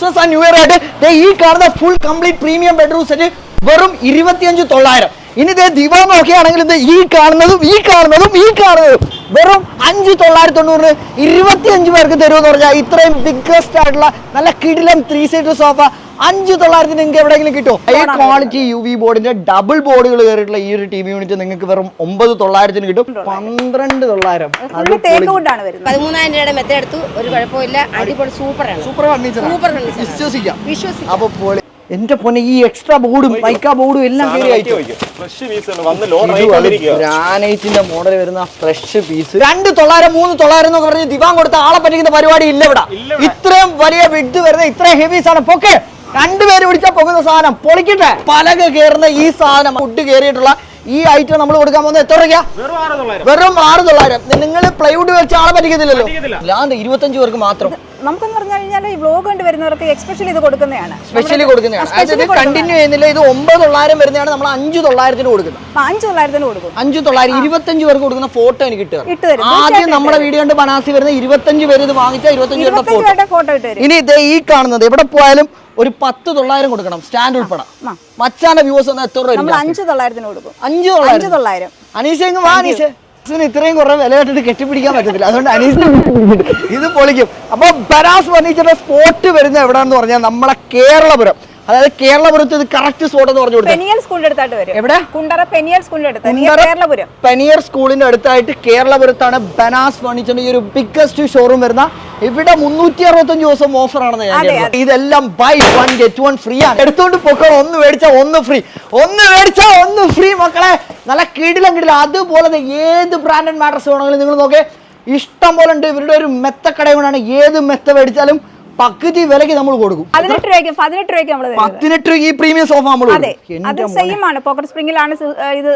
Christmas and new year ആയിട്ട് ഈ കാണുന്ന full complete premium bedroom set വെറും ഇരുപത്തിയഞ്ച് തൊള്ളായിരം. ഇനി ഇതേ ദിവാ നോക്കുകയാണെങ്കിൽ ഇത് ഈ കാണുന്നതും ഈ കാണുന്നതും ഈ കാണുന്നതും വെറും അഞ്ച് തൊള്ളായിരത്തി തൊണ്ണൂറിന് ഇരുപത്തിയഞ്ച് പേർക്ക് തരുമെന്ന് പറഞ്ഞാൽ ഇത്രയും ബിഗ്ഗസ്റ്റ് ആയിട്ടുള്ള നല്ല കിടിലം ത്രീ സീറ്റർ സോഫ അഞ്ച് തൊള്ളായിരത്തിന് നിങ്ങൾക്ക് എവിടെയെങ്കിലും കിട്ടുമോ? ഹൈ ക്വാളിറ്റി യു വി ബോർഡിന്റെ ഡബിൾ ബോർഡുകൾ കയറിയിട്ടുള്ള ഈ ഒരു ടി വി യൂണിറ്റ് നിങ്ങൾക്ക് വെറും ഒമ്പത് തൊള്ളായിരത്തിന് കിട്ടും പന്ത്രണ്ട് തൊള്ളായിരം പതിമൂന്നായിരം രൂപയുടെ മെത്ത എടുത്തു. ഒരു കുഴപ്പമില്ല. അടിപൊളി സൂപ്പറാണ് സൂപ്പർ ഫർണിച്ചർ സൂപ്പർ ഫർണിച്ചർ വിശ്വസിക്കാം. വിശ്വസിക്കാം. അപ്പൊ പൊളി എന്റെ പൊന്നെ ഈ എക്സ്ട്രാ ബോർഡും മൈക്ക ബോർഡും എല്ലാം കയറി ഫ്രഷ് പീസ് വന്ന് ലോഡ് ഗ്രാനൈറ്റിന്റെ മോഡൽ വരുന്ന ഫ്രഷ് പീസ് രണ്ട് തൊള്ളായിരം മൂന്ന് തൊള്ളായിരം എന്നൊക്കെ പറഞ്ഞ് ദിവാൻ കൊടുത്ത ആളെ പറ്റിക്കുന്ന പരിപാടി ഇല്ല ഇവിടെ. ഇത്രയും വലിയ വിഡ് വരുന്ന ഇത്രയും ഹെവീസ് ആണ്. പൊക്കെ. രണ്ടുപേര് പിടിച്ചാൽ പോകുന്ന സാധനം. പൊളിക്കട്ടെ. പലക കയറുന്ന ഈ സാധനം ഫുഡ് കയറിയിട്ടുള്ള ഈ ഐറ്റം നമ്മൾ കൊടുക്കാൻ പോകുന്നത് എത്ര രൂപ വെറും ആറ് തൊള്ളായിരം. നിങ്ങൾ പ്ലൈവുഡ് വെച്ച ആളെ പറ്റിക്കത്തില്ലല്ലോ. ഇരുപത്തഞ്ച് പേർക്ക് മാത്രം. നമുക്കെന്ന് പറഞ്ഞു കഴിഞ്ഞാൽ ഈ വ്ലോഗ് കണ്ട് വരുന്നവർക്ക് എക്സ്പെഷ്യലി ഇത് കൊടുക്കുന്നതാണ്. സ്പെഷ്യലി കൊടുക്കുന്നതാണ്. കണ്ടിന്യൂ ചെയ്യുന്നില്ല. ഇത് ഒമ്പത് തൊള്ളായിരം വരുന്നതാണ്. നമ്മൾ അഞ്ച് തൊള്ളായിരത്തിന് കൊടുക്കുന്നത് അഞ്ച് തൊള്ളായിരത്തിന് കൊടുക്കും. അഞ്ച് തൊള്ളായിരം ഇരുപത്തഞ്ച് പേർക്ക് കൊടുക്കുന്ന ഫോട്ടോ എനിക്ക് ഇട്ട് തരും. ആദ്യം നമ്മുടെ വീഡിയോ കണ്ട് ബനാസി വരുന്ന ഇരുപത്തഞ്ച് പേര് ഇത് വാങ്ങിച്ചാൽ ഇരുപത്തഞ്ച് പേരുടെ ഫോട്ടോ ഇട്ട് തരും. ഇനി ഇത് ഈ കാണുന്നത് എവിടെ പോയാലും ഒരു പത്ത് തൊള്ളായിരം കൊടുക്കണം. സ്റ്റാൻഡ് ഉൾപ്പെടെ. മച്ചാന്റെ വ്യൂസ് എത്ര രൂപ? അഞ്ച് തൊള്ളായിരത്തിന് കൊടുക്കും. അഞ്ച് തൊള്ളായിരം. അനീഷ് അനീഷ വാ അനീഷ. ഇതിന് ഇത്രയും കുറെ വില കെട്ടിട്ട് കെട്ടിപ്പിടിക്കാൻ പറ്റത്തില്ല. അതുകൊണ്ട് അനീഷ ഇത് പൊളിക്കും. അപ്പൊ ബനാസ് ഫർണിച്ചറിന്റെ സ്പോട്ട് വരുന്ന എവിടെയാണെന്ന് പറഞ്ഞാൽ നമ്മളെ കേരളപുരം. അതായത് കേരളപുരത്ത് ഇത് കറക്റ്റ് സ്പോട്ട് എന്ന് പറഞ്ഞു പെനിയർ പെനിയൽ സ്കൂളിന്റെ അടുത്തായിട്ട് വരും. എവിടെ? കുണ്ടറ പെനിയർ സ്കൂളിന്റെ അടുത്ത്. കേരളപുരം. പെനിയർ സ്കൂളിന്റെ അടുത്തായിട്ട് കേരളപുരത്താണ് ബനാസ് ഫർണിച്ചറിന്റെ ഈ ഒരു ബിഗ്ഗസ്റ്റ് ഷോറൂം വരുന്ന. ഇവിടെ മുന്നൂറ്റി അറുപത്തഞ്ച് ദിവസം ഓഫർ ആണെന്ന് ഞാൻ ഇതെല്ലാം buy one get one free ആണ്. എടുത്തോണ്ട് പൊക്കണം ഒന്ന് മേടിച്ചാൽ ഒന്ന് ഫ്രീ ഒന്ന് മേടിച്ചാൽ ഒന്ന് ഫ്രീ മക്കളെ. നല്ല കിടിലം കിടിലം. അതുപോലെ ഏത് ബ്രാൻഡഡ് മാട്രസ് വേണമെങ്കിലും നിങ്ങൾ നോക്കേ ഇഷ്ടം പോലെ ഉണ്ട്. ഇവരുടെ ഒരു മെത്ത കടയുകൊണ്ടാണ് ഏത് മെത്ത മേടിച്ചാലും പകുതി വിലക്ക് നമ്മൾ കൊടുക്കും. പതിനെട്ട് രൂപയ്ക്ക് പതിനെട്ട് രൂപയ്ക്ക് നമ്മൾ പതിനെട്ട് രൂപ ഈ പ്രീമിയം സോഫ നമ്മൾ അതെ അത് സെയിം ആണ്. പോക്കറ്റ് സ്പ്രിംഗിലാണ് ഇത്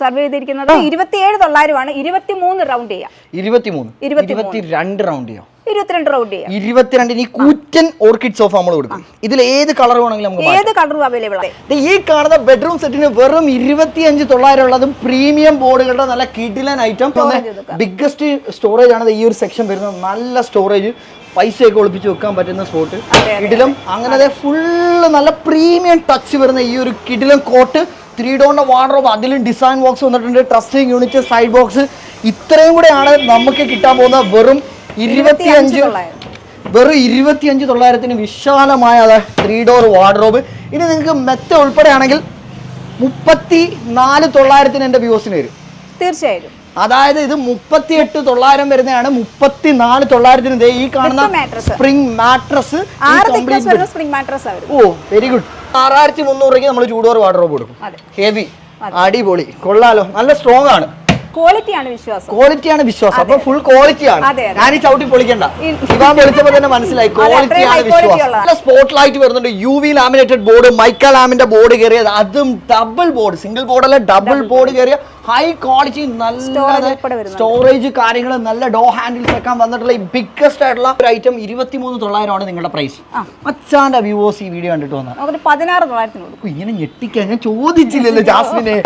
സർവ് ചെയ്തിരിക്കുന്നത്. ഇരുപത്തിയേഴ് തൊള്ളായിരമാണ് ഇരുപത്തി മൂന്ന് റൗണ്ട് ചെയ്യാം. ഇരുപത്തിമൂന്ന്. ഇരുപത്തിമൂന്ന്. ഇരുപത്തിരണ്ട് റൗണ്ട് ചെയ്യോ. ഇരുപത്തിരണ്ട് റൗണ്ട് ചെയ്യാം. ഇരുപത്തിരണ്ടിന് ഈ കൂറ്റൻ ഓർക്കിഡ് സോഫ നമ്മൾ കൊടുക്കും. ഇതിൽ ഏത് കളർ വേണമെങ്കിലും നമുക്ക് ഏത് കളറും അവൈലബിൾ ആണ്? ഈ കാണുന്ന ബെഡ്റൂം സെറ്റിന് വെറും ഇരുപത്തിയഞ്ച് തൊള്ളായിരം ഉള്ളതും പ്രീമിയം ബോർഡുകളുടെ നല്ല കിഡിലൻ ഐറ്റം ബിഗ്ഗസ്റ്റ് സ്റ്റോറേജ് ആണ് ഈ ഒരു സെക്ഷൻ വരുന്നത്. നല്ല സ്റ്റോറേജ് പൈസയൊക്കെ ഒളിപ്പിച്ച് വെക്കാൻ പറ്റുന്ന സ്പോട്ട് കിടിലം. അങ്ങനെ ഫുള്ള് നല്ല പ്രീമിയം ടച്ച് വരുന്ന ഈ ഒരു കിടിലം കോട്ട് ത്രീ ഡോറിന്റെ വാർഡ്രോബ് അതിലും ഡിസൈൻ ബോക്സ് വന്നിട്ടുണ്ട്. ട്രസ്സിംഗ് യൂണിറ്റ് സൈഡ് ബോക്സ് ഇത്രയും കൂടെയാണ് നമുക്ക് കിട്ടാൻ പോകുന്ന വെറും ഇരുപത്തിയഞ്ച്. വെറും ഇരുപത്തിയഞ്ച് തൊള്ളായിരത്തിന് വിശാലമായ ത്രീ ഡോർ വാർഡ്രോബ് ഇനി നിങ്ങൾക്ക് മെത്ത ഉൾപ്പെടെയാണെങ്കിൽ മുപ്പത്തി നാല് തൊള്ളായിരത്തിന് എന്റെ വ്യൂസിന് വരും. തീർച്ചയായും. അതായത് ഇത് മുപ്പത്തി എട്ട് തൊള്ളായിരം വരുന്നതാണ്. മുപ്പത്തി നാല് തൊള്ളായിരത്തിന് ഈ കാണുന്ന spring mattress spring oh very good ആറായിരത്തി മുന്നൂറ് രൂപയ്ക്ക് നമ്മൾ ചൂടോർ വാർഡ്രോബ് കൊടുക്കും ഹെവി അടിപൊളി കൊള്ളാലോ. നല്ല സ്ട്രോങ് ആണ്. ക്വാളിറ്റി ആണ് വിശ്വാസം. ക്വാളിറ്റിയാണ് വിശ്വാസം. അപ്പൊ ഫുൾ ക്വാളിറ്റിയാണ്. ഞാൻ ഈ ചവിട്ടി പൊളിക്കണ്ട. ഇവാൻ പൊളിച്ചപ്പോ തന്നെ മനസ്സിലായി. ക്വാളിറ്റിയാണ് വിശ്വാസം. സ്പോട്ട് ലൈറ്റ് വരുന്നുണ്ട്. U V laminated board mica ലാമിന്റെ board കയറിയത്. അതും ഡബിൾ ബോർഡ് സിംഗിൾ ബോർഡ് അല്ല ഡബിൾ ബോർഡ് കയറിയ ഹൈ ക്വാളിറ്റി നല്ല. സ്റ്റോറേജ് കാര്യങ്ങൾ നല്ല ഡോ ഹാൻഡിൽസ് ഒക്കെ വന്നിട്ടുള്ള ഈ ബിഗ്ഗസ്റ്റ് ആയിട്ടുള്ള ഒരു ഐറ്റം ഇരുപത്തി മൂന്ന് തൊള്ളായിരം ആണ് നിങ്ങളുടെ പ്രൈസ് അച്ഛാന്റെ വ്യൂവേഴ്സ് ഈ വീഡിയോ കണ്ടിട്ട് വന്നത് പതിനാറ് തൊള്ളായിരത്തിന് ഇങ്ങനെ ഞെട്ടിക്കാൻ ഞാൻ ചോദിച്ചില്ലല്ലോ ജാസ്മിനെ.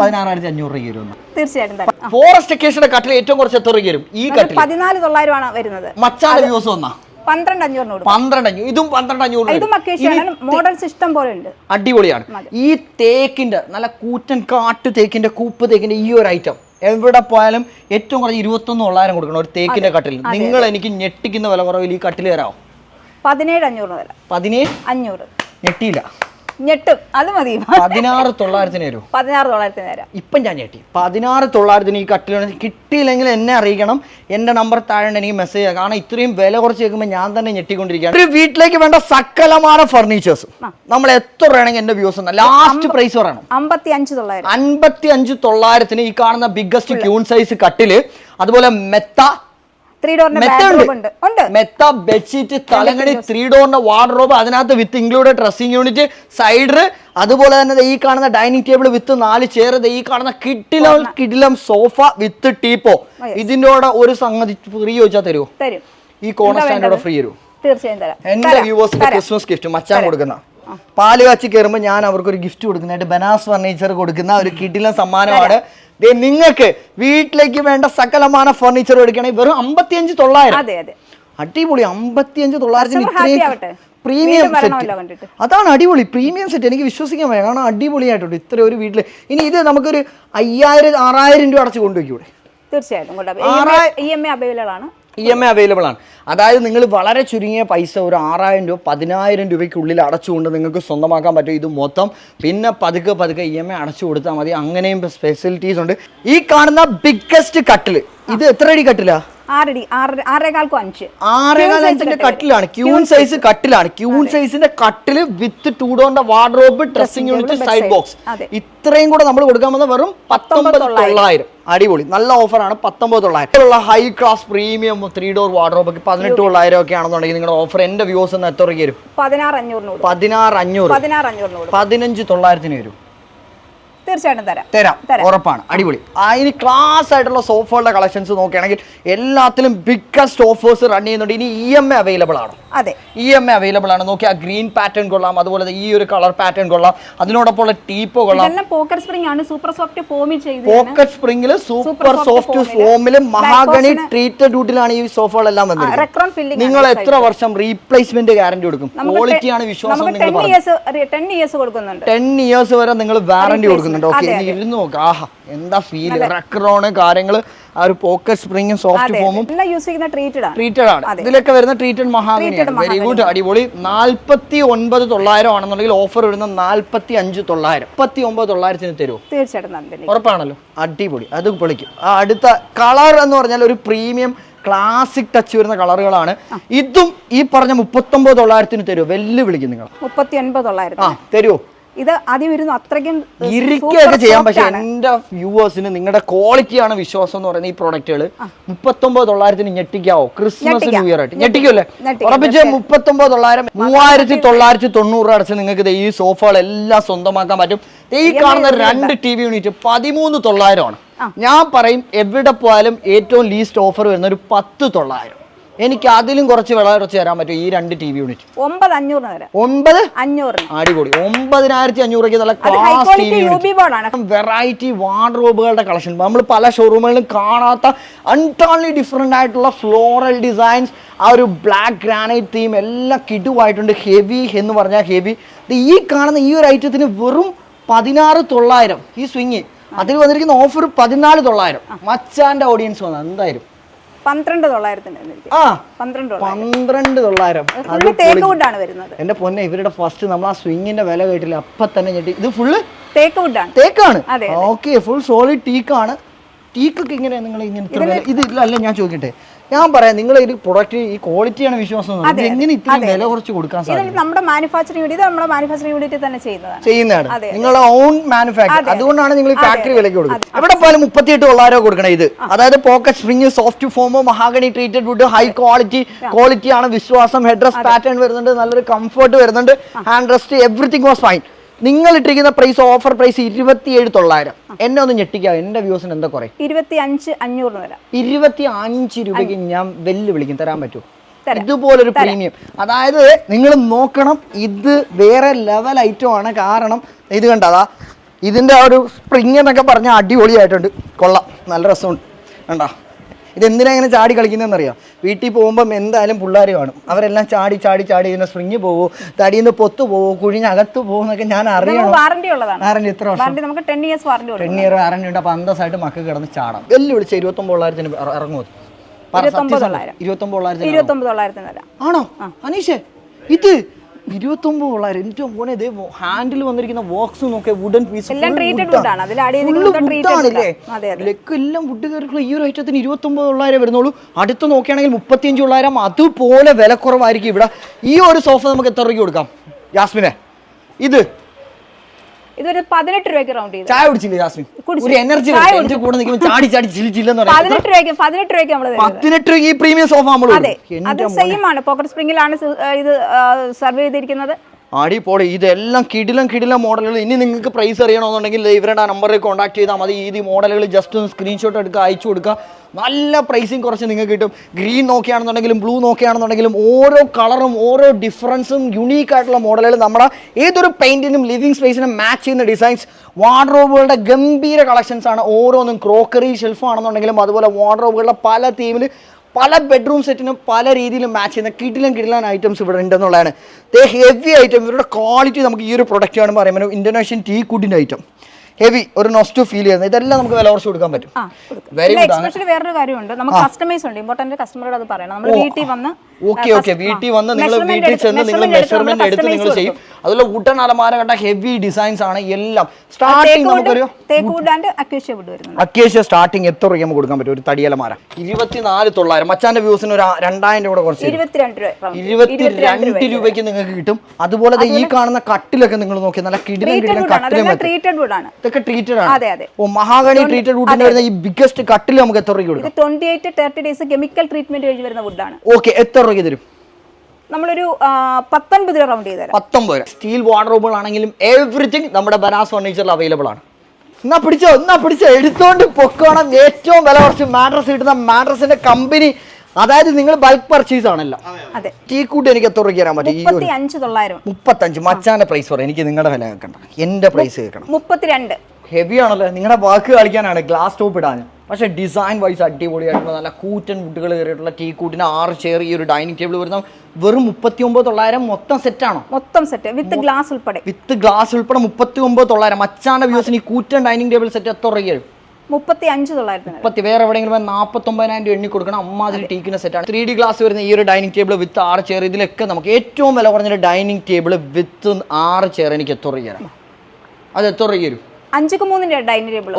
പതിനാറായിരത്തി അഞ്ഞൂറ് രൂപ വരും തീർച്ചയായിട്ടും ഫോറസ്റ്റ് അക്കേഷന്റെ കട്ടിൽ ഏറ്റവും കുറച്ച് എത്ര രൂപ വരും? ഈ കട്ടിൽ പതിനാല് തൊള്ളായിരമാണ് വരുന്നത്. മച്ചാല ദിവസം വന്നാ പന്ത്രണ്ട് അഞ്ഞൂറ് ഇതും പന്ത്രണ്ട് അഞ്ഞൂറ് ഇതും അക്കേഷ്യാണ് മോഡൽസ് ഇഷ്ടം പോലെ ഉണ്ട്. അടിപൊളിയാണ്. ഈ തേക്കിന്റെ നല്ല കൂറ്റൻ കാട്ടു തേക്കിന്റെ കൂപ്പ് തേക്കിന്റെ ഈ ഒരു ഐറ്റം എവിടെ പോയാലും ഏറ്റവും കുറച്ച് ഇരുപത്തൊന്ന് തൊള്ളായിരം കൊടുക്കണം ഒരു തേക്കിന്റെ കട്ടിൽ നിങ്ങൾ എനിക്ക് ഞെട്ടിക്കുന്ന വില കുറവിൽ ഈ കട്ടിൽ തരാമോ? പതിനേഴ് അഞ്ഞൂറ് പതിനേഴ്? അഞ്ഞൂറ്. ഞെട്ടിയില്ല. ഞെട്ടും. അത് മതി. പതിനാറ് തൊള്ളായിരത്തിന് തരും പതിനാറ് തൊള്ളായിരത്തിന് തരാം ഇപ്പം ഞാൻ ഞെട്ടി. പതിനാറ് തൊള്ളായിരത്തിന് ഈ കട്ടിൽ കിട്ടിയില്ലെങ്കിൽ എന്നെ അറിയിക്കണം. എന്റെ നമ്പർ താഴെ ഉണ്ട് എനിക്ക് മെസ്സേജ് ചെയ്യാം. കാരണം ഇത്രയും വില കുറച്ച് കേൾക്കുമ്പോൾ ഞാൻ തന്നെ ഞെട്ടിക്കൊണ്ടിരിക്കുകയാണ്. ഒരു വീട്ടിലേക്ക് വേണ്ട സകലമായ ഫർണിച്ചേഴ്സ് നമ്മൾ എത്ര വേണമെങ്കിൽ എന്റെ വ്യൂസ് ലാസ്റ്റ് പ്രൈസ് പറയണം. അമ്പത്തി അഞ്ച് തൊള്ളായിരം. അൻപത്തി അഞ്ച് തൊള്ളായിരത്തിന് ഈ കാണുന്ന ബിഗ്ഗസ്റ്റ് ക്യൂൺ സൈസ് കട്ടിൽ അതുപോലെ മെത്ത ത്രീ ഡോറിന്റെ മെത്ത ബെഡ്ഷീറ്റ് തലങ്ങണി ത്രീ ഡോറിന്റെ വാർഡ്രോബ് അതിനകത്ത് വിത്ത് ഇൻക്ലൂഡ് ഡ്രസ്സിംഗ് യൂണിറ്റ് സൈഡർ അതുപോലെ തന്നെ ഈ കാണുന്ന ഡൈനിങ് ടേബിൾ വിത്ത് നാല് ചെയർ ഈ കാണുന്ന കിഡിലം കിഡിലം സോഫ വിത്ത് ടീപ്പോ ഇതിന്റെ കൂടെ ഒരു സംഗതി ഫ്രീ ചോദിച്ചാൽ തരുമോ ഈ കോണർ സ്റ്റാൻഡോടെ ഫ്രീ തരുമോ തീർച്ചയായും തരാം. എന്റെ വ്യൂവേഴ്സിന്റെ ക്രിസ്മസ് ഗിഫ്റ്റ് മച്ചാൻ കൊടുക്കുന്ന. പാൽ കാച്ചി കയറുമ്പോൾ ഞാൻ അവർക്ക് ഒരു ഗിഫ്റ്റ് കൊടുക്കുന്നതായിട്ട് ബനാസ് ഫർണിച്ചർ കൊടുക്കുന്ന ഒരു കിഡിലം സമ്മാനമാണ്. ദേ നിങ്ങൾക്ക് വീട്ടിലേക്ക് വേണ്ട സകലമാന ഫർണിച്ചർ എടുക്കണേ വെറും അമ്പത്തിയഞ്ച് തൊള്ളായിരം. അതെ അതെ. അടിപൊളി അമ്പത്തിയഞ്ച് തൊള്ളായിരത്തിന് പ്രീമിയം സെറ്റ് അതാണ് അടിപൊളി പ്രീമിയം സെറ്റ് എനിക്ക് വിശ്വസിക്കാൻ വയ്യ. കാരണം അടിപൊളിയായിട്ടുണ്ട് ഇത്ര ഒരു വീട്ടിൽ ഇനി ഇത് നമുക്കൊരു അയ്യായിരം ആറായിരം രൂപ അടച്ച് കൊണ്ടുപോയിക്കൂടെ? തീർച്ചയായിട്ടും അവൈലബിൾ ആണ്. ഇ എം ഐ അവൈലബിൾ ആണ്. അതായത് നിങ്ങൾ വളരെ ചുരുങ്ങിയ പൈസ ഒരു ആറായിരം രൂപ പതിനായിരം രൂപയ്ക്കുള്ളിൽ അടച്ചുകൊണ്ട് നിങ്ങൾക്ക് സ്വന്തമാക്കാൻ പറ്റും ഇത് മൊത്തം. പിന്നെ പതുക്കെ പതുക്കെ ഇ എം ഐ അടച്ചു കൊടുത്താൽ മതി. അങ്ങനെയും ഫെസിലിറ്റീസ് ഉണ്ട്. ഈ കാണുന്ന ബിഗ്ഗസ്റ്റ് കട്ടിൽ ഇത് എത്ര അടി കട്ടിലാ ആറടി ആറ് ആറേകാൽക്കും അഞ്ച്. ആറേകാൽ Queen ഇഞ്ചിന്റെ കട്ടിലാണ് ക്യൂൺ സൈസ് കട്ടിലാണ് ക്യൂൺ സൈസിന്റെ കട്ടിൽ വിത്ത് ടൂ ഡോറിന്റെ wardrobe dressing unit side box ഇത്രയും കൂടെ നമ്മൾ കൊടുക്കാൻ വന്ന വെറും പത്തൊമ്പത് തൊള്ളായിരം. അടിപൊളി. നല്ല ഓഫറാണ് പത്തൊമ്പത് തൊള്ളായിരം. ഉള്ള high class premium three door wardrobe ഒക്കെ പതിനെട്ട് തൊള്ളായിരം ഒക്കെ ആണെന്നുണ്ടെങ്കിൽ നിങ്ങളുടെ ഓഫർ എന്റെ വ്യൂസ് എന്ന് എത്ര വരും പതിനാറ് അഞ്ഞൂറ്. പതിനാറ് അഞ്ഞൂറ് പതിനഞ്ച് തൊള്ളായിരത്തിന് വരും. തീർച്ചയായിട്ടും തരാം. തരാം. ഉറപ്പാണ്. അടിപൊളി. അതിന് ക്ലാസ് ആയിട്ടുള്ള സോഫകളുടെ കളക്ഷൻസ് നോക്കുകയാണെങ്കിൽ എല്ലാത്തിലും ബിഗ്ഗസ്റ്റ് ഓഫേഴ്സ് റൺ ചെയ്യുന്നുണ്ട്. ഇനി ഇ എം എ അവൈലബിൾ ആണ്? അതെ. ഇ എം എ അവൈലബിൾ ആണ്. നോക്കിയാൽ ഗ്രീൻ പാറ്റേൺ കൊള്ളാം അതുപോലെ ഈ ഒരു കളർ പാറ്റേൺ കൊള്ളാം അതിനോടൊപ്പം ഉള്ള ടീപ്പോ കൊള്ളാം. പോക്കർ സ്പ്രിംഗ് ആണ്. സൂപ്പർ സോഫ്റ്റ് ഫോമിൽ ചെയ്ത് pocket സ്പ്രിംഗിൽ super soft black mahogany treated വുഡിലാണ് ഈ സോഫകളെല്ലാം വന്നത് നിങ്ങൾ എത്ര വർഷം റീപ്ലേസ്മെന്റ് ഗ്യാരണ്ടി കൊടുക്കും? ക്വാളിറ്റിയാണ് വിശ്വാസം ടെൻ ഇയേഴ്സ് ടെൻ ഇയേഴ്സ് കൊടുക്കുന്നുണ്ട്. ടെൻ ഇയേഴ്സ് വരെ നിങ്ങൾ വാറണ്ടി കൊടുക്കുന്നുണ്ട്. ഓക്കെ അതെ, ഇനി ഇരുന്ന് നോക്ക്. ആഹാ എന്താ ഫീൽ റെക്രോണ് കാര്യങ്ങൾ ആ ഒരു പോക്കറ്റ് സ്പ്രിംഗും സോഫ്റ്റ് ഫോമും എല്ലാം യൂസ് ചെയ്യുന്ന ട്രീറ്റഡ് ആണ്. ഇതിലൊക്കെ വരുന്ന ട്രീറ്റഡ് മഹാഗണിയാണ് വെരി ഗുഡ് അടിപൊളി. നാല്പത്തി ഒൻപത് തൊള്ളായിരം ആണെന്നുണ്ടെങ്കിൽ ഓഫർ വരുന്ന നാല്പത്തി അഞ്ച് തൊള്ളായിരം. മുപ്പത്തി ഒമ്പത് തൊള്ളായിരത്തിന് തരുമോ തീർച്ചയായിട്ടും ഉറപ്പാണല്ലോ. അടിപൊളി. അത് പൊളിക്കും. ആ അടുത്ത കളർ എന്ന് പറഞ്ഞാൽ ഒരു പ്രീമിയം ക്ലാസിക് ടച്ച് വരുന്ന കളറുകളാണ് ഇതും ഈ പറഞ്ഞ മുപ്പത്തൊമ്പത് തൊള്ളായിരത്തിന് തരുമോ വെല്ലുവിളിക്കും നിങ്ങൾ. മുപ്പത്തി ഒൻപത് തൊള്ളായിരം ആ തരുമോ ഇത് ആദ്യം വരുന്നു അത്രയ്ക്കും ഇരിക്കുകയൊക്കെ ചെയ്യാം. പക്ഷെ എന്റെ വ്യൂവേഴ്സിന് നിങ്ങളുടെ ക്വാളിറ്റിയാണ് വിശ്വാസം എന്ന് പറയുന്ന ഈ പ്രോഡക്റ്റുകൾ മുപ്പത്തൊമ്പത് തൊള്ളായിരത്തിന് ഞെട്ടിക്കാവോ? ക്രിസ്മസ് ന്യൂ ഇയർ ആയിട്ട്. ഞെട്ടിക്കുമല്ലേ ഞെട്ടിക്കാം, ഉറപ്പിച്ച് മുപ്പത്തൊമ്പത് തൊള്ളായിരം മൂവായിരത്തി തൊള്ളായിരത്തി തൊണ്ണൂറ് അടച്ച് നിങ്ങൾക്ക് ഈ സോഫകളെല്ലാം സ്വന്തമാക്കാൻ പറ്റും. ഈ കാണുന്ന രണ്ട് ടി വി യൂണിറ്റ് പതിമൂന്ന് തൊള്ളായിരമാണ് ഞാൻ പറയും എവിടെ പോയാലും ഏറ്റവും ലീസ്റ്റ് ഓഫർ വരുന്ന ഒരു പത്ത് തൊള്ളായിരം. എനിക്ക് അതിലും കുറച്ച് വിള കുറച്ച് തരാൻ പറ്റും ഈ രണ്ട് ടി വി യൂണിറ്റ് ഒമ്പത് അഞ്ഞൂറിന് തരാം. ഒമ്പത്? അഞ്ഞൂറ് അടിപൊളി. ഒമ്പതിനായിരത്തി അഞ്ഞൂറ് നല്ല class T V U B board ആണ്. വെറൈറ്റി വാർഡ്രോബുകളുടെ കളക്ഷൻ നമ്മൾ പല ഷോറൂമുകളിലും കാണാത്ത അൺടോൺലി ഡിഫറെന്റ് ആയിട്ടുള്ള ഫ്ലോറൽ ഡിസൈൻസ് ആ ഒരു ബ്ലാക്ക് ഗ്രാനൈറ്റ് തീം എല്ലാം കിടുവായിട്ടുണ്ട്. ഹെവി എന്ന് പറഞ്ഞാൽ ഹെവി ഈ കാണുന്ന ഈ ഒരു ഐറ്റത്തിന് വെറും പതിനാറ് തൊള്ളായിരം. ഈ സ്വിങ് അതിൽ വന്നിരിക്കുന്ന ഓഫർ പതിനാല് തൊള്ളായിരം. മച്ചാന്റെ ഓഡിയൻസ് വന്നത് എന്തായാലും. പന്ത്രണ്ട് തൊള്ളായിരം. പന്ത്രണ്ട് തൊള്ളായിരം. അത് ഫുള്ള് തേക്ക് വുഡാണ് വരുന്നത്. എന്റെ പൊന്നെ ഇവരുടെ ഫസ്റ്റ് നമ്മൾ ആ സ്വിങ്ങിന്റെ വില കേട്ടില്ല അപ്പൊ തന്നെ ഞെട്ടി. ഇത് ഫുള്ള് തേക്ക് വുഡാണ് തേക്കാണ് ഓക്കെ ഫുൾ സോളിഡ് ടീക്കാണ് ടീക്കൊക്കെ ഇങ്ങനെ നിങ്ങൾ ഇങ്ങനെ ഇത് ഇല്ല അല്ല ഞാൻ ചോദിക്കട്ടെ. ഞാൻ പറയാം നിങ്ങൾ ഈ പ്രൊഡക്റ്റ് ഈ ക്വാളിറ്റിയാണ് വിശ്വാസം എങ്ങനെ ഇത്രയും വില കുറച്ച് കൊടുക്കാൻ സാധിക്കും? നമ്മുടെ മാനുഫാക്ചറിംഗ് യൂണിറ്റ് ഇത് നമ്മുടെ മാനുഫാക്ചറിംഗ് യൂണിറ്റിൽ തന്നെ ചെയ്യുന്നതാണ്. ചെയ്യുന്നതാണ്. നിങ്ങളുടെ ഓൺ മാനുഫാക്ചർ അതുകൊണ്ടാണ് നിങ്ങൾ ഫാക്ടറി വിലയ്ക്ക് കൊടുക്കുന്നത്. എവിടെ പോലും മുപ്പത്തിയെട്ട് തൊള്ളായിരം കൊടുക്കണം ഇത്. അതായത് pocket spring soft ഫോമോ mahogany treated wood high quality ക്വാളിറ്റിയാണ് വിശ്വാസം. ഹെഡ് റെസ്റ്റ് പാറ്റേൺ വരുന്നുണ്ട് നല്ലൊരു കംഫർട്ട് വരുന്നുണ്ട്. Hand rest everything was fine നിങ്ങൾ ഇട്ടിരിക്കുന്ന പ്രൈസ് ഓഫർ പ്രൈസ് ഇരുപത്തിയേഴ് തൊള്ളായിരം. എന്നെ ഒന്ന് ഞെട്ടിക്കാം എന്റെ വ്യൂസിന് എന്താ കുറേ? ഇരുപത്തി അഞ്ച് അഞ്ഞൂറിന് തരാം ഇരുപത്തി അഞ്ച് രൂപയ്ക്ക് ഞാൻ വെല്ലുവിളിക്കും. തരാൻ പറ്റുമോ. ഇതുപോലൊരു പ്രീമിയം അതായത് നിങ്ങൾ നോക്കണം ഇത് വേറെ ലെവൽ ഐറ്റം ആണ്. കാരണം ഇത് കണ്ടതാ ഇതിന്റെ ആ ഒരു സ്പ്രിങ് എന്നൊക്കെ പറഞ്ഞാൽ അടിപൊളിയായിട്ടുണ്ട്. കൊള്ളാം. നല്ല രസമുണ്ട്. കണ്ടാ? ഇത് എന്തിനാ ഇങ്ങനെ ചാടി കളിക്കുന്നതെന്ന് അറിയാം? വീട്ടിൽ പോകുമ്പം എന്തായാലും പിള്ളേർ കാണും. അവരെല്ലാം ചാടി ചാടി ചാടി ഇതിനെ സ്പ്രിങ് പോവോ തടിയിൽ നിന്ന് പൊത്തു പോവോ കുഴിഞ്ഞകത്ത് പോകും എന്നൊക്കെ ഞാൻ അറിയണം. വാറണ്ടി ഉള്ളതാണ്. വാറണ്ടി എത്ര വർഷം? വാറണ്ടി നമുക്ക് ten years warranty ten year warranty ഉണ്ട്. അപ്പൊ അന്തസ്സായിട്ട് മക്കൾ കിടന്ന് ചാടാം വെല്ലുവിളിച്ച് ഇരുപത്തൊമ്പത് തൊള്ളായിരത്തിന് ഇറങ്ങുമോ? ഇരുപത്തൊമ്പത് തൊള്ളായിരം. ഇരുപത്തൊമ്പത് തൊള്ളായിരത്തിന് ഇരുപത്തി ഒമ്പത് ആണോ? അനീഷേ ഇത് ഇരുപത്തൊമ്പത് തൊള്ളായിരം എനിക്ക് മോനെ ഇതേ ഹാൻഡിൽ വന്നിരിക്കുന്ന ബോക്സ് നോക്കിയ വുഡൻ പീസ് എല്ലാം. ലക്ക് വുഡ് കയറിയിട്ടുള്ള ഈ ഒരു ഐറ്റത്തിന് ഇരുപത്തൊമ്പത് തൊള്ളായിരം വരുന്നുള്ളൂ. അടുത്ത് നോക്കുകയാണെങ്കിൽ മുപ്പത്തിയഞ്ച് തൊള്ളായിരം അതുപോലെ വില കുറവായിരിക്കും ഇവിടെ. ഈ ഒരു സോഫ നമുക്ക് എത്ര രൂപയ്ക്ക് കൊടുക്കാം? യാസ്മിനെ ഇത് ഇതൊരു പതിനെട്ട് രൂപയ്ക്ക് റൗണ്ട് ചെയ്തു. ചായ കുടിച്ചില്ലേ ജാസ്മിൻ? ഒരു എനർജി ചായ എന്റെ കൂടെ നിൽക്കുമ്പോൾ ചാടി ചാടി പതിനെട്ട് രൂപയ്ക്ക് പതിനെട്ട് രൂപയ്ക്ക് നമ്മൾ പതിനെട്ട് രൂപ ഈ പ്രീമിയം സോഫ നമ്മൾ അതെ. അത് സെയിം ആണ്. പോക്കറ്റ് സ്പ്രിംഗിലാണ് ഇത് സർവ് ചെയ്തിരിക്കുന്നത്. അടിപൊളി. ഇതെല്ലാം കിടിലം കിടിലം മോഡലുകൾ ഇനി നിങ്ങൾക്ക് പ്രൈസ് അറിയണമെന്നുണ്ടെങ്കിൽ ഇവരുടെ നമ്പറിൽ കോൺടാക്ട് ചെയ്താൽ മതി. ഈ മോഡലുകൾ ജസ്റ്റ് ഒന്ന് സ്ക്രീൻഷോട്ട് എടുക്കുക അയച്ചു കൊടുക്കുക. നല്ല പ്രൈസിങ് കുറച്ച് നിങ്ങൾക്ക് കിട്ടും. ഗ്രീൻ നോക്കുകയാണെന്നുണ്ടെങ്കിലും ബ്ലൂ നോക്കുകയാണെന്നുണ്ടെങ്കിലും ഓരോ കളറും ഓരോ ഡിഫറൻസും യുണീക്ക് ആയിട്ടുള്ള മോഡലുകൾ നമ്മുടെ ഏതൊരു പെയിന്റിനും ലിവിങ് സ്പേസിനും മാച്ച് ചെയ്യുന്ന ഡിസൈൻസ് വാർഡ്രോബുകളുടെ ഗംഭീര കളക്ഷൻസ് ആണ്. ഓരോന്നും ക്രോക്കറി ഷെൽഫ് ആണെന്നുണ്ടെങ്കിലും അതുപോലെ വാർഡ്രോബുകളുടെ പല തീമിൽ പല ബെഡ്റൂം സെറ്റിനും പല രീതിയിലും മാച്ച് ചെയ്യുന്ന കിടിലൻ കിടിലൻ ഐറ്റംസ് ഇവിടെ ഉണ്ടെന്നുള്ളതാണ്. ഹെവി ഐറ്റം ഇവരുടെ ക്വാളിറ്റി നമുക്ക് ഈ ഒരു പ്രൊഡക്റ്റ് ആണ് പറയുമ്പോൾ ഇന്തോനേഷ്യൻ ടീ കുഡിന്റെ ഐറ്റം ഹെവി ഒരു നോസ്റ്റു ഫീൽ ചെയ്യുന്നത് ഇതെല്ലാം നമുക്ക് വില കുറച്ച് കൊടുക്കാൻ പറ്റും. വെരി ഗുഡ് ആണ്. വേറൊരു കാര്യമുണ്ട്. നമുക്ക് കസ്റ്റമൈസ് ഉണ്ട്. ഇമ്പോർട്ടന്റ് കസ്റ്റമറോട് അത് പറയണം. നമ്മൾ വീട്ടിൽ വന്ന് ഓക്കെ ഓക്കെ. വീട്ടിൽ വന്ന് നിങ്ങൾ വീട്ടിൽ ചെന്ന് നിങ്ങൾ മെഷർമെന്റ് എടുത്ത് നിങ്ങൾ ചെയ്യും. അതുപോലെ വുഡൻ അലമാര കണ്ട ഹെവി ഡിസൈൻസ് ആണ് എല്ലാം. സ്റ്റാർട്ടിങ് നമുക്കൊരു വരുന്നുണ്ട്. അക്കേഷ്യ സ്റ്റാർട്ടിങ് എത്ര രൂപ നമുക്ക് കൊടുക്കാൻ പറ്റും? ഒരു തടിയലമാര ഇരുപത്തിനാല് തൊള്ളായിരം. മച്ചാന്റെ വ്യൂസിന് ഒരു രണ്ടായിരം രൂപ കൂടെ കുറച്ച് തരും. ഇരുപത്തിരണ്ട് രൂപ round. ഇരുപത്തിരണ്ട് രൂപയ്ക്ക്. നിങ്ങൾക്ക് കിട്ടും. അതുപോലെ ഈ കാണുന്ന കട്ടിലൊക്കെ നിങ്ങൾ നോക്കി നല്ല കിടിലും ആണ്. കട്ടിലും ഇതൊക്കെ ട്രീറ്റഡ് ആണ്. അതെ, അതെ. ഓ മഹാഗണി ട്രീറ്റഡ് വുഡിന് വരുന്ന ഈ ബിഗ്ഗസ്റ്റ് കട്ടിൽ നമുക്ക് എത്ര രൂപ കൊടുക്കും? Twenty eight thirty days chemical treatment കഴിഞ്ഞ് വരുന്ന വുഡാണ് ഓക്കെ എത്ര രൂപയ്ക്ക് തരും? നമ്മളൊരു പത്തൊൻപത് രൂപ റൗണ്ട് ചെയ്ത് പത്തൊമ്പത് സ്റ്റീൽ വാർഡ്രോബുകൾ ആണെങ്കിലും എവറിത്തിങ് നമ്മുടെ ബനാസ് ഫർണിച്ചറിൽ അവൈലബിൾ ആണ്. എന്നാ പിടിച്ചോ എന്നാ പിടിച്ചോ എടുത്തോണ്ട് പൊക്കോണം. ഏറ്റവും വില കുറച്ച് മാട്രസ് കിട്ടുന്ന മാട്രസിന്റെ കമ്പനി അതായത് നിങ്ങൾ ബൾക്ക് പർച്ചേസ് ആണല്ലോ. ടീ കൂട്ടി എനിക്ക് എത്ര രൂപയ്ക്ക് തരാൻ പറ്റും? മുപ്പത്തഞ്ച്. മച്ചാന്റെ പ്രൈസ് പറയും എനിക്ക് നിങ്ങളുടെ വില കേൾക്കണ്ട. എന്റെ പ്രൈസ് കേൾക്കണം. മുപ്പത്തിരണ്ട്. ഹെവി ആണല്ലോ. നിങ്ങളുടെ വാക്ക് കളിക്കാനാണ്. ഗ്ലാസ് ടോപ്പ് ഇടാൻ. പക്ഷെ ഡിസൈൻ വൈസ് അടിപൊളിയായിട്ടുള്ള നല്ല കൂറ്റൻ വുഡുകൾ കയറിയിട്ടുള്ള ടീ കൂട്ടിന് ആറ് ചെയർ ഈ ഒരു ഡൈനിങ് ടേബിൾ വരുന്ന വെറും മുപ്പത്തി ഒമ്പത് തൊള്ളായിരം മൊത്തം സെറ്റാണോ മൊത്തം സെറ്റ് വിത്ത് ഗ്ലാസ് ഉൾപ്പെടെ. വിത്ത് ഗ്ലാസ് ഉൾപ്പെടെ മുപ്പത്തി ഒമ്പത് തൊള്ളായിരം. മച്ചാന്റെ വ്യൂസിന് ഈ കൂറ്റൻ ഡൈനിങ് ടേബിൾ സെറ്റ് എത്ര രൂപയും മുപ്പത്തി അഞ്ച് തൊള്ളായിരത്തിന് മുപ്പത്തി വേറെ എവിടെയെങ്കിലും നാൽപ്പത്തൊമ്പതിനായിരം രൂപ എണ്ണി കൊടുക്കണം അമ്മാതിരി ടീക്കിന്റെ സെറ്റാണ് ത്രീ ഡി ഗ്ലാസ് വരുന്ന ഈ ഒരു ഡൈനിങ് ടേബിൾ വിത്ത് ആറ് ചെയർ ഇതിലൊക്കെ നമുക്ക് ഏറ്റവും വില കുറഞ്ഞ ഡൈനിങ് ടേബിൾ വിത്ത് ആറ് ചെയർ എനിക്ക് എത്ര രൂപ തരാം? അത് എത്ര രൂപ തരും? അഞ്ചുക്ക് മൂന്നിന്റെ ഡൈനിങ് ടേബിൾ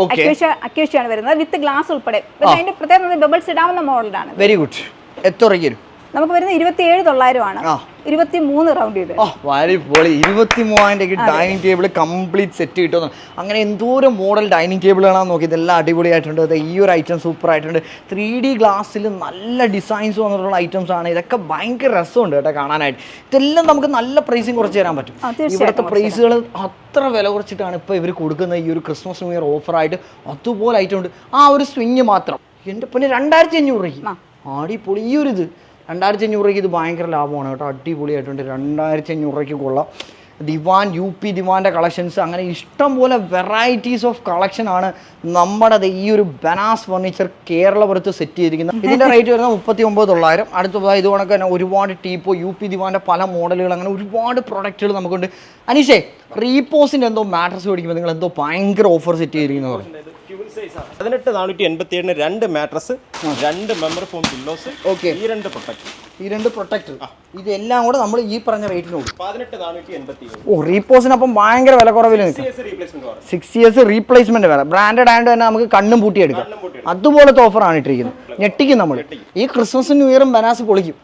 അക്വേഷ്യാണ് വരുന്നത്. വിത്ത് ഗ്ലാസ് ഉൾപ്പെടെ. അതിന്റെ പ്രത്യേകത ബബിൾസ് ഇടാവുന്ന മോഡലാണ് വെരി ഗുഡ് എത്ര രൂപ തരും? നമുക്ക് വരുന്നത് ഇരുപത്തിയേഴ്. ഇരുപത്തി മൂന്ന് റൗണ്ട് ചെയ്ത്. ഓ വളരെ പൊളി ഇരുപത്തി മൂവായിരം ഡൈനിങ് ടേബിൾ കംപ്ലീറ്റ് സെറ്റ് കിട്ടുന്നു അങ്ങനെ എന്തോരം മോഡൽ ഡൈനിങ് ആണോ നോക്കി. ഇതെല്ലാം അടിപൊളിയായിട്ടുണ്ട്. അത് ഈ ഒരു ഐറ്റം സൂപ്പർ ആയിട്ടുണ്ട്. ത്രീ ഡി ഗ്ലാസ്സിൽ നല്ല ഡിസൈൻസ് വന്നിട്ടുള്ള ഐറ്റംസ് ആണ്. ഇതൊക്കെ ഭയങ്കര രസമുണ്ട് കേട്ടോ കാണാനായിട്ട്. ഇതെല്ലാം നമുക്ക് നല്ല പ്രൈസിങ് കുറച്ച് തരാൻ പറ്റും. ഇവിടുത്തെ പ്രൈസുകൾ അത്ര വില കുറച്ചിട്ടാണ് ഇപ്പോൾ ഇവർ കൊടുക്കുന്ന ഈ ഒരു ക്രിസ്മസ് ന്യൂ ഇയർ ഓഫറായിട്ട് അതുപോലെ ഐറ്റം ഉണ്ട്. ആ ഒരു സ്വിങ് മാത്രം. എന്റെ പിന്നെ രണ്ടായിരത്തി അഞ്ഞൂറ് രൂപയ്ക്ക്. അടിപൊളി. ഈ ഒരു ഇത്. രണ്ടായിരത്തി അഞ്ഞൂറ് രൂപയ്ക്ക് ഇത് ഭയങ്കര ലാഭമാണ് കേട്ടോ. അടിപൊളിയായിട്ടുണ്ട്. രണ്ടായിരത്തി അഞ്ഞൂറ് രൂപയ്ക്ക് കൊള്ളാം. ദിവാൻ യു പി ദിവാന്റെ കളക്ഷൻസ് അങ്ങനെ ഇഷ്ടം പോലെ വെറൈറ്റീസ് ഓഫ് കളക്ഷനാണ് ആണ് നമ്മുടെ ഈ ഒരു ബനാസ് ഫർണിച്ചർ കേരളപുരത്ത് സെറ്റ് ചെയ്തിരിക്കുന്നത്. ഇതിന്റെ റേറ്റ് വരുന്നത് മുപ്പത്തി ഒമ്പത് തൊള്ളായിരം. അടുത്ത ഇത് കണക്ക് തന്നെ ഒരുപാട് ടീപ്പോ യു പി ദിവാന്റെ പല മോഡലുകൾ അങ്ങനെ ഒരുപാട് പ്രൊഡക്റ്റുകൾ നമുക്കുണ്ട്. അനീഷേ റീപോസിന്റെ എന്തോ മാട്രസ് മേടിക്കുമ്പോൾ നിങ്ങൾ എന്തോ ഭയങ്കര ഓഫർ സെറ്റ് ചെയ്തിരിക്കുന്നത് പറഞ്ഞു. പതിനെട്ട് നാനൂറ്റി എൺപത്തി ഏഴിന് രണ്ട് മാട്രസ് രണ്ട് മെമ്പർ ഫോം പില്ലോസ് ഓക്കെ. ഈ രണ്ട് പ്രൊട്ടക്ട്. ഈ രണ്ട് പ്രൊട്ടക്ടർ ഇതെല്ലാം കൂടെ നമ്മൾ ഈ പറഞ്ഞ റേറ്റിന് കൊടുക്കും. പതിനെട്ട് നാനൂറ്റി എൺപത്തി ഏഴ് ഓ റീപോസിനപ്പം ഭയങ്കര വില കുറവിൽ സിക്സ് ഇയേഴ്സ് റീപ്ലേസ്മെന്റ് വേണം. ബ്രാൻഡഡ് ആയതുകൊണ്ട് തന്നെ നമുക്ക് കണ്ണും പൂട്ടി എടുക്കാം അതുപോലത്തെ ഓഫറാണ് ഇട്ടിരിക്കുന്നത്. ഞെട്ടിക്കും നമ്മൾ ഈ ക്രിസ്മസ് ന്യൂ ഇയറും ബനാസ് പൊളിക്കും.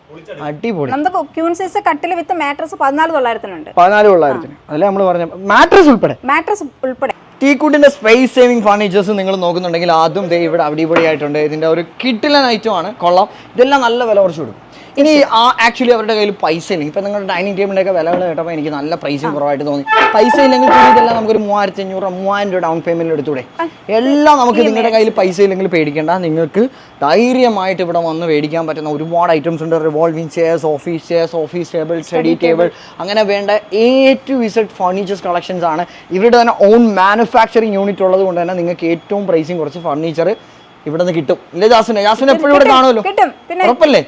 അടിപൊളി. നമുക്ക് ക്യൂൺ സൈസ് കട്ടിൽ വിത്ത് മാട്രസ് പതിനാല് തൊള്ളായിരത്തിനുണ്ട്. പതിനാല് തൊള്ളായിരത്തിന്. അതല്ലേ നമ്മൾ പറഞ്ഞ? മാട്രസ് ഉൾപ്പെടെ. മാട്രസ് ഉൾപ്പെടെ. ടീക്കുട്ടിന്റെ സ്പേസ് സേവിങ് ഫർണിച്ചേഴ്സ് നിങ്ങൾ നോക്കുന്നുണ്ടെങ്കിൽ ആദ്യം ദേ ഇവിടെ അവിടെ അടിപൊളിയായിട്ടുണ്ട് ഇതിന്റെ ഒരു കിട്ടിലൻ ഐറ്റമാണ് കൊള്ളാം. ഇതെല്ലാം നല്ല വില കുറച്ച് കൊടുക്കും. ഇനി ആ ആക്ച്വലി അവരുടെ കയ്യിൽ പൈസ ഇല്ലെങ്കിൽ ഇപ്പം നിങ്ങളുടെ ഡൈനിങ് ടേബിളിന്റെ ഒക്കെ വിലകൾ കേട്ടപ്പോൾ എനിക്ക് നല്ല പ്രൈസും കുറവായിട്ട് തോന്നി. പൈസ ഇല്ലെങ്കിൽ കൂടി ഇതെല്ലാം നമുക്കൊരു മൂവായിരത്തി അഞ്ഞൂറ് മൂവായിരം രൂപ ഡൗൺ പേയ്മെന്റ് എടുത്തൂടെ? എല്ലാം നമുക്ക് നിങ്ങളുടെ കയ്യിൽ പൈസ ഇല്ലെങ്കിൽ പേടിക്കേണ്ട. നിങ്ങൾക്ക് ധൈര്യമായിട്ട് ഇവിടെ വന്ന് മേടിക്കാൻ പറ്റുന്ന ഒരുപാട് ഐറ്റംസ് ഉണ്ട്. Revolving chairs office chairs office table study table അങ്ങനെ വേണ്ട A to Z furnitures collections ആണ്. ഇവരുടെ തന്നെ ഓൺ മാനുഫാക്ചറിങ് യൂണിറ്റ് ഉള്ളത് കൊണ്ട് തന്നെ നിങ്ങൾക്ക് ഏറ്റവും പ്രൈസിങ് കുറച്ച് ഫർണിച്ചർ ഇവിടെ നിന്ന് കിട്ടും. ഇല്ലേ ജാസ്മിനെ ജാസ്മിൻ എപ്പോഴും ഇവിടെ കാണുമല്ലോ? കിട്ടും. പിന്നെ ഉറപ്പല്ലേ?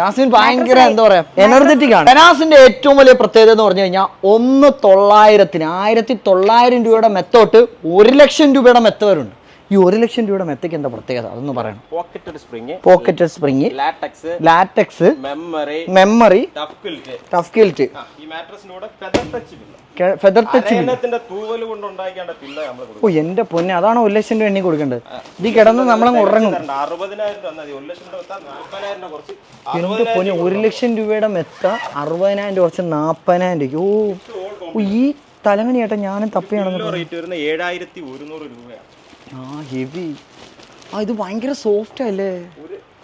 ജാസ്മിൻ ഭയങ്കര എന്താ പറയാ എനർജറ്റിക് ആണ്. ബനാസിന്റെ ഏറ്റവും വലിയ പ്രത്യേകത എന്ന് പറഞ്ഞു കഴിഞ്ഞാൽ ഒന്ന് തൊള്ളായിരത്തിന് ആയിരത്തി തൊള്ളായിരം രൂപയുടെ മെത്തോട്ട് ഒരു ലക്ഷം രൂപയുടെ മെത്ത വരുന്നുണ്ട്. ഈ ഒരു ലക്ഷം രൂപയുടെ മെത്തയ്ക്ക് എന്താ പ്രത്യേകത? അതൊന്ന് പറയണം. Pocketed spring pocket spring latex latex memory memory tuff quilt tuff quilt ഈ feather touch pillow feather touch അരയന്നത്തിന്റെ തൂവൽ കൊണ്ട് പില്ല നമ്മൾ ഓ എന്റെ പൊന്നെ അതാണ് ഒരു ലക്ഷം രൂപ എണ്ണി കൊടുക്കേണ്ടത്? ഇത് കിടന്ന് നമ്മളങ്ങ് ഉറങ്ങും. എന്റെ പൊന്നെ ഒരു ലക്ഷം രൂപയുടെ മെത്ത അറുപതിനായിരം രൂപ കുറച്ച് നാപ്പതിനായിരം രൂപ ഓ ഈ തലങ്ങണി ചേട്ടാ ഞാനും തപ്പിയാണെന്ന് റേറ്റ് വരുന്ന ഏഴായിരത്തി ഒരുന്നൂറ് രൂപയാണ് ആ ഹെവി. ആ ഇത് ഭയങ്കര സോഫ്റ്റ് അല്ലേ?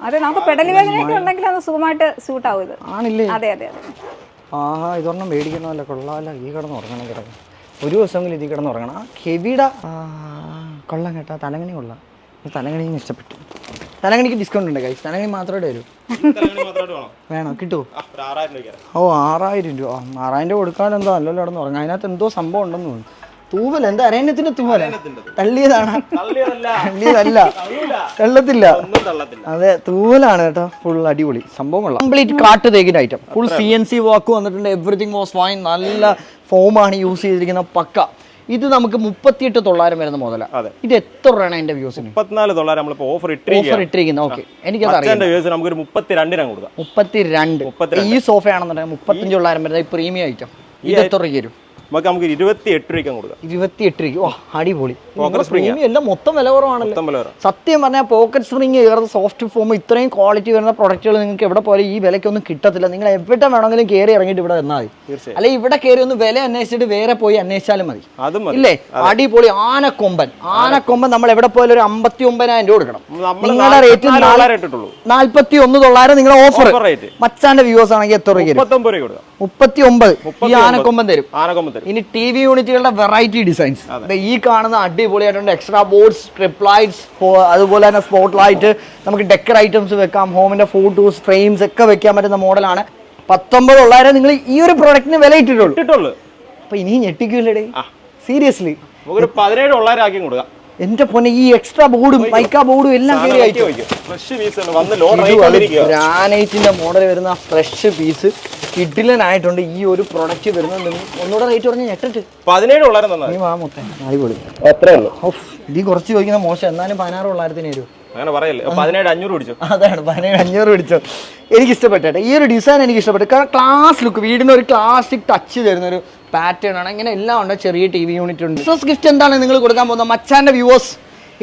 അതെ നമുക്ക് പെടലി വേദനയൊക്കെ ഉണ്ടെങ്കിൽ അത് സുഖമായിട്ട് സൂട്ട് ആവും ഇത്. ആണില്ലേ? അതെ അതെ അതെ. ആഹാ ഇതൊരെണ്ണം മേടിക്കണമല്ല കൊള്ളാല്ല ഈ കിടന്ന് ഉറങ്ങണം കിടന്ന് ഒരു ദിവസമെങ്കിലും ഇതിൽ കിടന്ന് ഉറങ്ങണം. ആ കെവിട. കൊള്ളം കേട്ടാ. തലങ്ങണി കൊള്ളാം. ഈ തലങ്ങണിയും ഇഷ്ടപ്പെട്ടു. തലങ്ങണിക്ക് ഡിസ്കൗണ്ട് ഉണ്ട് കൈസ് തലങ്ങണി മാത്രമേ വരൂ. തലങ്ങണി വേണം കിട്ടുമോ ഓ ആറായിരം രൂപ. ആറായിരം രൂപ കൊടുക്കാൻ എന്തോ അല്ലല്ലോ കിടന്ന് ഉറങ്ങാം. അതിനകത്ത് എന്തോ സംഭവം ഉണ്ടെന്ന് തോന്നുന്നു. തൂവൽ എന്താ? അരണ്യത്തിന്റെ തൂവല? തള്ളിയതാണ്. തള്ളിയതല്ല. തള്ളത്തില്ല. അതെ തൂവലാണ് കേട്ടോ. ഫുൾ അടിപൊളി. സംഭവം കൊള്ളാം കംപ്ലീറ്റ് കാട്ട് തേക്കിന്റെ item full C N C work വന്നിട്ടുണ്ട്. എവറിഥിങ് വാസ് ഫൈൻ നല്ല ഫോമാണ് യൂസ് ചെയ്തിരിക്കുന്ന പക്ക. ഇത് നമുക്ക് മുപ്പത്തിയെട്ട് തൊള്ളായിരം വരുന്ന മുതല അതെ. ഇത് എത്ര രൂപയാണ് എന്റെ വ്യൂസിന് മുപ്പത്തിനാല് തൊള്ളായിരം നമ്മളിപ്പോ ഓഫർ ഓഫർ ഇട്ടിരിക്കുന്നത് ഓക്കെ വ്യൂസ് നമുക്കൊരു മുപ്പത്തിരണ്ടിനാണ് കൊടുക്കാം. മുപ്പത്തി രണ്ട് മുപ്പത്തിരണ്ട്. ഈ സോഫയാണെന്നുണ്ടെങ്കിൽ മുപ്പത്തഞ്ച് തൊള്ളായിരം വരുന്ന പ്രീമിയം ഐറ്റം ഇത് എത്ര രൂപ വരും? നമുക്ക് നമുക്ക് ഇരുപത്തി എട്ട് രൂപയ്ക്ക് കൊടുക്കാം. ഇരുപത്തി എട്ട് രൂപയ്ക്ക്. ഓ അടിപൊളി. പോക്കറ്റ് സ്പ്രിംഗ് എല്ലാം മൊത്തം വില കുറവാണല്ലോ. വരാം സത്യം പറഞ്ഞാൽ പോക്കറ്റ് സ്പ്രിംഗ് കയറുന്ന സോഫ്റ്റ് ഫോം ഇത്രയും ക്വാളിറ്റി വരുന്ന പ്രൊഡക്റ്റുകൾ നിങ്ങൾക്ക് എവിടെ പോലെ ഈ വിലയ്ക്കൊന്നും കിട്ടത്തില്ല. നിങ്ങൾ എവിടെ വേണമെങ്കിലും കയറി ഇറങ്ങിയിട്ട് ഇവിടെ വന്നാൽ മതി. അല്ലെ ഇവിടെ കയറി ഒന്ന് വില അന്വേഷിച്ചിട്ട് വേറെ പോയി അന്വേഷിച്ചാലും മതി. അല്ലേ ഇല്ലേ? അടിപൊളി ആനക്കൊമ്പൻ. ആനക്കൊമ്പൻ നമ്മൾ എവിടെ പോയാലും ഒരു അമ്പത്തി ഒമ്പതിനായിരം രൂപ കൊടുക്കണം. നിങ്ങളുടെ റേറ്റ് നാല്പത്തി ഒന്ന് തൊള്ളായിരം നിങ്ങളുടെ ഓഫർ മച്ചാന്റെ വ്യൂസ് ആണെങ്കിൽ എത്ര രൂപ മുപ്പത്തി ഒമ്പത് ഈ ആനക്കൊമ്പൻ തരും. ആനക്കൊമ്പൻ തരും. ഇനി ടി വി യൂണിറ്റുകളുടെ വെറൈറ്റി ഡിസൈൻസ് ഈ കാണുന്ന അടിപൊളിയായിട്ടുണ്ട് എക്സ്ട്രാ ബോർഡ്സ് സ്ട്രിപ്പ് ലൈറ്റ്സ് അതുപോലെ തന്നെ സ്പോട്ട് ലൈറ്റ് നമുക്ക് ഡെക്കർ ഐറ്റംസ് വെക്കാം ഹോമിന്റെ ഫോട്ടോസ് ഫ്രെയിംസ് ഒക്കെ വെക്കാൻ പറ്റുന്ന മോഡലാണ് പത്തൊമ്പത് തൊള്ളായിരം നിങ്ങൾ ഈ ഒരു പ്രോഡക്റ്റിന് വില ഇട്ടിട്ടുള്ളൂ. അപ്പൊ ഇനി ഞെട്ടിക്കൂലേ സീരിയസ്ലി പതിനേഴ് ആക്കി കൊടുക്കാം. എന്റെ പൊന്നെ ഈ എക്സ്ട്രാ ബോർഡും മൈക്ക ബോർഡും എല്ലാം ഗ്രാനൈറ്റിന്റെ മോഡൽ വരുന്ന ഫ്രഷ് പീസ് കിഡിലനായിട്ടുണ്ട്. ഈ ഒരു പ്രൊഡക്റ്റ് വരുന്നത് ഒന്നുകൂടെ റേറ്റ് പറഞ്ഞ് ഞെട്ടിട്ട്. പതിനേഴ് തൊള്ളായിരം തന്നാൽ നീ വാ മൊത്തം. അടിപൊളി. അത്രേ ഉള്ളൂ. ഇത് കുറച്ച് ചോദിക്കുന്ന മോശം. എന്നാലും പതിനാറ് തൊള്ളായിരത്തിന് വരും അങ്ങനെ പറയല്ലേ. പതിനേഴ് അഞ്ഞൂറ് പിടിച്ചു? അതാണ് പതിനേഴ് അഞ്ഞൂറ് പിടിച്ചോ? എനിക്ക് ഇഷ്ടപ്പെട്ടെ ഈ ഒരു ഡിസൈൻ എനിക്ക് ഇഷ്ടപ്പെട്ടു കാരണം ക്ലാസ് ലുക്ക് വീടിന് ഒരു ക്ലാസിക് ടച്ച് തരുന്ന ഒരു പാറ്റേൺ ആണ്. ഇങ്ങനെ എല്ലാം ഉണ്ട്. ചെറിയ ടി വി യൂണിറ്റ് ഉണ്ട്. ക്രിസ്മസ് ഗിഫ്റ്റ് എന്താണ് നിങ്ങൾ കൊടുക്കാൻ പോകുന്നത്? മച്ചാന്റെ വ്യൂവേഴ്സ്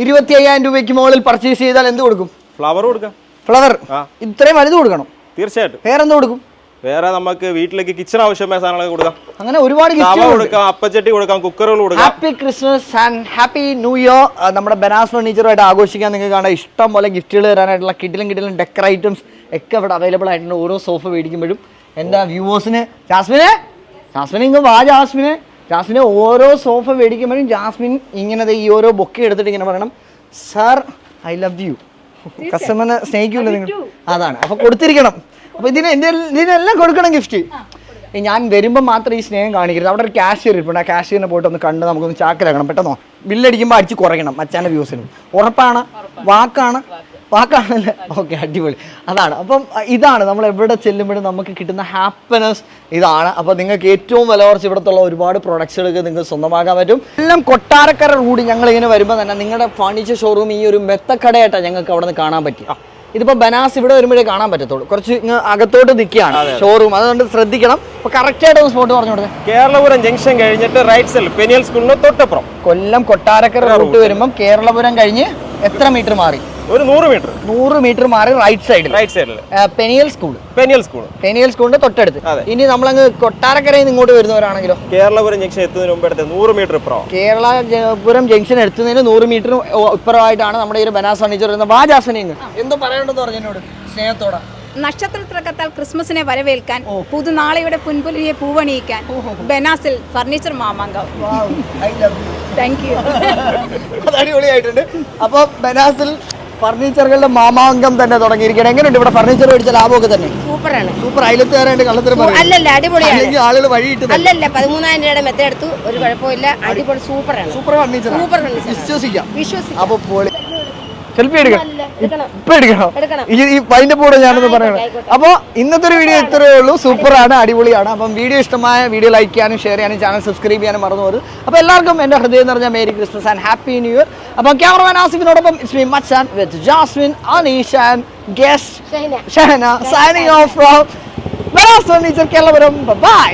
ഇരുപത്തി അയ്യായിരം രൂപയ്ക്ക് മുകളിൽ പർച്ചേസ് ചെയ്താൽ എന്ത് കൊടുക്കും? ഫ്ലവർ കൊടുക്കാം. ഫ്ലവർ. ഇത്രയും വലുത് കൊടുക്കണം. തീർച്ചയായിട്ടും. വേറെ എന്ത് കൊടുക്കും? വേറെ നമുക്ക് വീട്ടിലേക്ക് കിച്ചൺ ആവശ്യമായ സാധനങ്ങളൊക്കെ കൊടുക്കാം. അങ്ങനെ ഒരുപാട് കൊടുക്കാം അപ്പച്ചട്ടി കൊടുക്കാം കുക്കറുകൾ കൊടുക്കാം. Happy Christmas and happy new year നമ്മുടെ ബനാസ് ഫർണിച്ചറുമായിട്ട് ആഘോഷിക്കാൻ നിങ്ങൾക്ക് കാണാം ഇഷ്ടം പോലെ ഗിഫ്റ്റുകൾ തരാനായിട്ടുള്ള കിഡിലും കിഡിലും ഡെക്കർ ഐറ്റംസ് ഒക്കെ ഇവിടെ അവൈലബിൾ ആയിട്ടുണ്ട്. ഓരോ സോഫ മേടിക്കുമ്പോഴും. എന്താ വ്യൂവേഴ്സിന് ജാസ്മിനെ? ജാസ്മിൻ ഇങ്ങ് വാ ജാസ്മിനെ. ജാസ്മിനെ ഓരോ സോഫ മേടിക്കുമ്പോഴും ജാസ്മിൻ ഇങ്ങനെ ദേ ഈ ഓരോ ബൊക്കെ എടുത്തിട്ട് ഇങ്ങനെ പറയണം സാർ ഐ ലവ് യു കസ്റ്റമറിനെ സ്നേഹിക്കൂല്ലോ നിങ്ങൾ? അതാണ്. അപ്പൊ കൊടുത്തിരിക്കണം. അപ്പൊ ഇതിന് എന്റെ ഇതിനെല്ലാം കൊടുക്കണം ഗിഫ്റ്റ് ഞാൻ വരുമ്പോൾ മാത്രം ഈ സ്നേഹം കാണിക്കരുത്. അവിടെ ഒരു കാഷ്യർ ഇരിപ്പുണ്ട്. ആ കാഷ്യറിനെ പോയിട്ട് ഒന്ന് കണ്ട് നമുക്കൊന്ന് ചാക്കിലാക്കണം പെട്ടെന്നോ? ബില്ലടിക്കുമ്പോൾ അടിച്ച് കുറയ്ക്കണം മച്ചാന്റെ വ്യൂസിനും ഉറപ്പാണ്? വാക്കാണ്? വാക്കാണല്ലേ? ഓക്കെ അടിപൊളി. അതാണ്. അപ്പം ഇതാണ് നമ്മൾ എവിടെ ചെല്ലുമ്പോഴും നമുക്ക് കിട്ടുന്ന ഹാപ്പിനെസ് ഇതാണ്. അപ്പോൾ നിങ്ങൾക്ക് ഏറ്റവും വില കുറച്ച് ഇവിടത്തുള്ള ഒരുപാട് പ്രൊഡക്ട്സുകൾക്ക് നിങ്ങൾക്ക് സ്വന്തമാക്കാൻ പറ്റും. എല്ലാം കൊട്ടാരക്കര റൂഡ് ഞങ്ങൾ ഇങ്ങനെ വരുമ്പോൾ തന്നെ നിങ്ങളുടെ ഫർണിച്ചർ ഷോറൂം ഈ ഒരു മെത്തക്കടയായിട്ടാണ് ഞങ്ങൾക്ക് അവിടെ നിന്ന് കാണാൻ പറ്റി ഇതിപ്പോ ബനാസ് ഇവിടെ വരുമ്പോഴേ കാണാൻ പറ്റത്തുള്ളൂ. കുറച്ച് ഇങ്ങ് അകത്തോട്ട് നിൽക്കുകയാണ് ഷോറൂം അതുകൊണ്ട് ശ്രദ്ധിക്കണം. അപ്പൊ കറക്റ്റ് ആയിട്ട് ഒന്ന് സ്പോട്ട് പറഞ്ഞു കൊടുത്തേ കേരളപുരം ജംഗ്ഷൻ കഴിഞ്ഞിട്ട് റൈറ്റ് സൈഡ് പെനിയൽ സ്കൂളിന് തൊട്ടപ്പുറം. കൊല്ലം കൊട്ടാരക്കര റൂട്ട് വരുമ്പം കേരളപുരം കഴിഞ്ഞ് എത്ര മീറ്റർ മാറി? ഒരു നൂറ് മീറ്റർ. നൂറ് മീറ്റർ മാറി റൈറ്റ് സൈഡിൽ റൈറ്റ് സൈഡിൽ പെനിയൽ സ്കൂൾ പെനിയൽ സ്കൂൾ പെനിയൽ സ്കൂളിന്റെ തൊട്ടടുത്ത്. ഇനി നമ്മളങ്ങ് കൊട്ടാരക്കരയിൽ നിന്ന് ഇങ്ങോട്ട് വരുന്നവരാണെങ്കിലോ? കേരളപുരം ജംഗ്ഷൻ എത്തുന്നതിന് മുമ്പ് എടുത്ത് നൂറ് മീറ്റർ ഇപ്പുറം. കേരളപുരം ജംഗ്ഷൻ എത്തുന്നതിന് നൂറ് മീറ്റർ ഇപ്പുറമായിട്ടാണ് നമ്മുടെ ഈ ഒരു ബനാസ് ഫർണിച്ചർ വരുന്നത്. വാ ജാസ്മിനിങ് എന്തോ പറയണ്ടെന്ന് പറഞ്ഞോട് സ്നേഹത്തോടെ. നക്ഷത്രത്തിറക്കത്താൽ ക്രിസ്മസിനെ വരവേൽക്കാൻ പുതുനാളെയുടെ പുൻപുലിയെ പൂവണിയിക്കാൻ ബനാസിൽ ഫർണിച്ചർ മാമാങ്കം. താങ്ക് യു അത് അടിപൊളിയായിട്ടുണ്ട്. അപ്പോൾ ബനാസിൽ ഫർണിച്ചറുകളുടെ മാമാങ്കം തന്നെ തുടങ്ങിയിരിക്കുകയാണ്. എങ്ങനെയുണ്ട് ഇവിടെ ഫർണിച്ചർ മേടിച്ച ലാഭമൊക്കെ തന്നെ? സൂപ്പറാണ്. സൂപ്പർ. അയലത്തുകാരായിട്ട് കള്ളത്തിന് അല്ലല്ല അടിപൊളിയാണ്. ആളുകൾ വഴിയിട്ട് അല്ലല്ല പതിമൂന്നായിരം രൂപയുടെ മെത്തേ എടുത്തു. ഒരു കുഴപ്പമില്ല. അടിപൊളി സൂപ്പറാണ്. Super furniture super. വിശ്വസിക്കാം. വിശ്വസിക്കാം. അപ്പൊ പോളി സെൽഫി എടുക്കണം. ഇപ്പൊ എടുക്കണോ. പൈന്റെ കൂടെ ഞാനൊന്ന് പറയണം. ആയിക്കോട്ടെ. അപ്പൊ ഇന്നത്തെ ഒരു വീഡിയോ ഇത്രയേ ഉള്ളൂ. സൂപ്പറാണ് അടിപൊളിയാണ്. അപ്പം വീഡിയോ ഇഷ്ടമായ വീഡിയോ ലൈക്ക് ചെയ്യാനും ഷെയർ ചെയ്യാനും ചാനൽ സബ്സ്ക്രൈബ് ചെയ്യാനും മറന്നു പോകരുത്. അപ്പൊ എല്ലാവർക്കും എന്റെ ഹൃദയം നിറഞ്ഞ merry Christmas and happy new year. അപ്പം ക്യാമറമാൻ ആസിഫിനോടൊപ്പം it's me Machan with Jasmine Aneesh and guest Shahana. Signing off from furniture Keralapuram bye